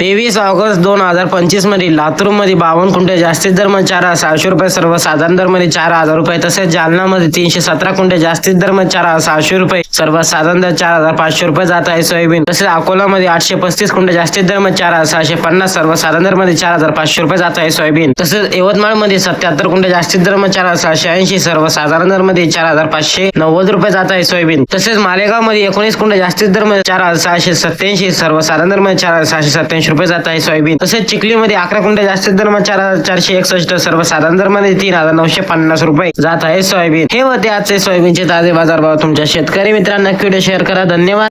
तेवीस ऑगस्ट दोन हजार पंचवीसमध्ये लातूरमध्ये बावन्न कुंटे जास्तीत दरमध्ये चार सहाशे रुपये सर्वसाधारण दरमध्ये चार हजार रुपये तसेच जालनामध्ये तीनशे सतरा कुंटे जास्तीत दरमध्ये चार सहाशे रुपये सर्वसाधारण दर चार हजार पाचशे रुपये जात आहे सोयाबीन तसेच अकोला मध्ये आठशे पस्तीस कुंटे जास्तीत दरमध्ये चार सहाशे पन्नास सर्वसाधारण दरमध्ये चार हजार पाचशे रुपये जात आहे सोयाबीन तसेच यवतमाळमध्ये सत्याहत्तर कुंटे जास्तीत दरमध्ये चार सहाशे ऐंशी सर्वसाधारण दरमध्ये चार हजार पाचशे नव्वद रुपये जात आहे सोयाबीन तसेच मालेगावमध्ये एकोणीस कुंटे जास्तीत दरमध्ये चार हजार सहाशे सत्याऐंशी सर्वसाधारण दरमध्ये चार हजार सहाशे सत्याऐंशी रुपये जात आहे सोयाबीन. तसेच चिखलीमध्ये अकरा क्विंटल जास्तीत दर चार हजार चारशे एकसष्ट सर्वसाधारण दर तीन हजार नऊशे पन्नास रुपये जात आहे सोयाबीन. हे होते आजचे सोयाबीनचे ताजे बाजारभाव तुमच्या शेतकरी मित्रांना. व्हिडिओ शेअर करा. धन्यवाद.